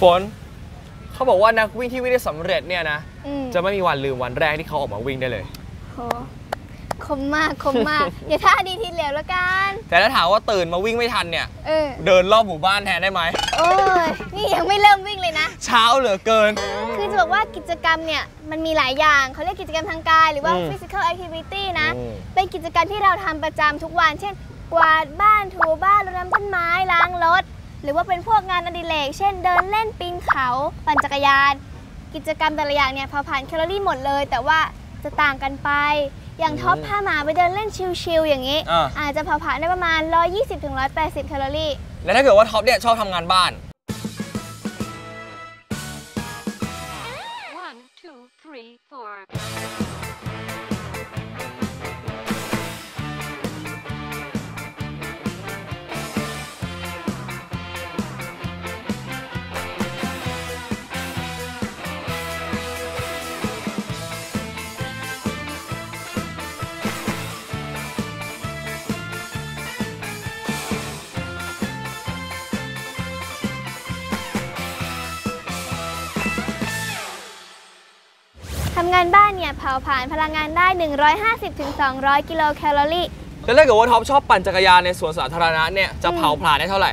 ฝนเขาบอกว่านักวิ่งที่วิ่งได้สำเร็จเนี่ยนะ อืมจะไม่มีวันลืมวันแรกที่เขาออกมาวิ่งได้เลย โหคมมากคมมาก อย่าท่าดีทีเหลวแล้วกัน แต่ถ้าถามว่าตื่นมาวิ่งไม่ทันเนี่ย เออ เดินรอบหมู่บ้านแทนได้ไหม โอ้ย นี่ยังไม่เริ่มวิ่งเลยนะ เช้าเหลือเกิน คือจะบอกว่ากิจกรรมเนี่ย มันมีหลายอย่างเขาเรียกกิจกรรมทางกาย หรือว่า อืม physical activity นะ อืม เป็นกิจกรรมที่เราทำประจำทุกวัน เช่น กวาดบ้านถูบ้านรดน้ำต้นไม้ล้างรถ หรือว่าเป็นพวกงานอดิเรกเช่นเดินเล่นปีนเขา ปั่นจักรยาน กิจกรรมแต่ละอย่างเนี่ยเผาผลาญแคลอรี่หมดเลย แต่ว่าจะต่างกันไป อย่างท็อปอืมพาหมาไปเดินเล่นชิลๆอย่างนี้ อ่า อาจจะเผาผลาญได้ประมาณ 120-180 แคลอรี่ แล้วถ้าเกิดว่าท็อปเนี่ยชอบทำงานบ้าน ทำงานบ้านเนี่ยเผาผลาญพลังงานได้ 150-200 กิโลแคลอรี่แล้วถ้าเกิดว่าท็อปชอบปั่นจักรยานในสวนสาธารณะเนี่ยจะอืมเผาผลาญได้เท่าไหร่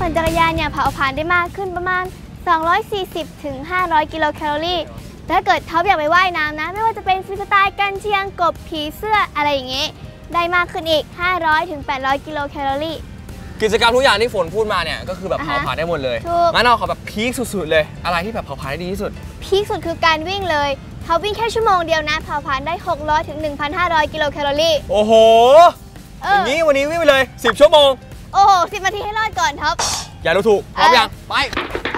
ปั่นจักรยานเนี่ยเผาผลาญได้มากขึ้นประมาณ 240-500 กิโลแคลอรี่แต่ถ้าเกิดท็อปอยากไปว่ายน้ำนะ ไม่ว่าจะเป็นฟรีสไตล์กันเชียงกบผีเสื้ออะไรอย่างเงี้ยได้มากขึ้นอีก 500-800 กิโลแคลอรี่ กิจกรรมทุกอย่างที่ฝนพูดมาเนี่ยก็คือแบบอ่าเผาฮะผลาญได้หมดเลยถูก งั้นเอาขอแบบพีคสุดๆเลย อะไรที่แบบเผาผลาญได้ดีที่สุด พีคสุดคือการวิ่งเลย เขาวิ่งแค่ชั่วโมงเดียวนะเผาผลาญได้ 600ถึง1,500 กิโลแคลอรี่ โอ้โหเอออ ย่างนี้วันนี้วิ่งไปเลย 10 ชั่วโมง โอ้โหสินาทีให้รอดก่อนท็อป อย่าดูถูกพร้อมเออ ยังไป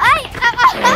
เอ้ยเอาเอาเอา